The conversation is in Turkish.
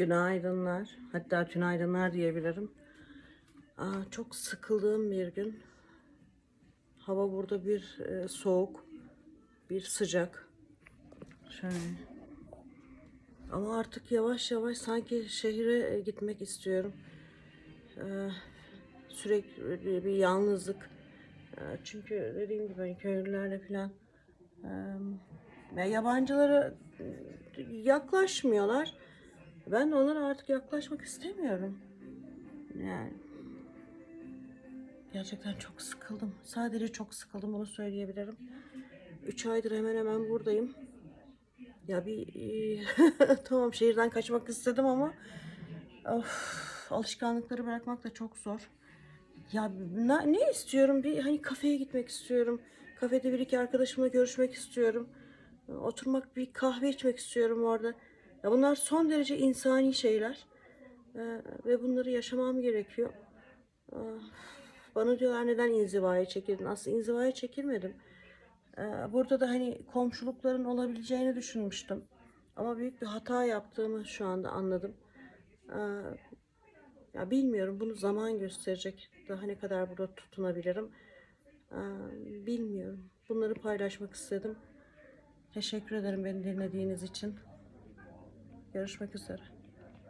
Günaydınlar. Hatta tünaydınlar diyebilirim. Aa, çok sıkıldığım bir gün. Hava burada bir e, soğuk, bir sıcak. Şöyle. Ama artık yavaş yavaş sanki şehire e, gitmek istiyorum. Ee, sürekli bir, bir yalnızlık. Ee, çünkü dediğim gibi hani köylülerle falan e, ya yabancılara e, yaklaşmıyorlar. Ben de onlara artık yaklaşmak istemiyorum. Yani gerçekten çok sıkıldım. Sadece çok sıkıldım bunu söyleyebilirim. Üç aydır hemen hemen buradayım. Ya bir tamam şehirden kaçmak istedim ama of, alışkanlıkları bırakmak da çok zor. Ya ne, ne istiyorum? Bir hani kafeye gitmek istiyorum. Kafede bir iki arkadaşımla görüşmek istiyorum. Oturmak, bir kahve içmek istiyorum orada. Ya bunlar son derece insani şeyler. Ee, ve bunları yaşamam gerekiyor. Ee, bana diyorlar neden inzivaya çekildin? Aslında inzivaya çekilmedim. Ee, burada da hani komşulukların olabileceğini düşünmüştüm. Ama büyük bir hata yaptığımı şu anda anladım. Ee, ya bilmiyorum bunu zaman gösterecek. Daha ne kadar burada tutunabilirim. Ee, bilmiyorum. Bunları paylaşmak istedim. Teşekkür ederim beni dinlediğiniz için. Görüşmek üzere.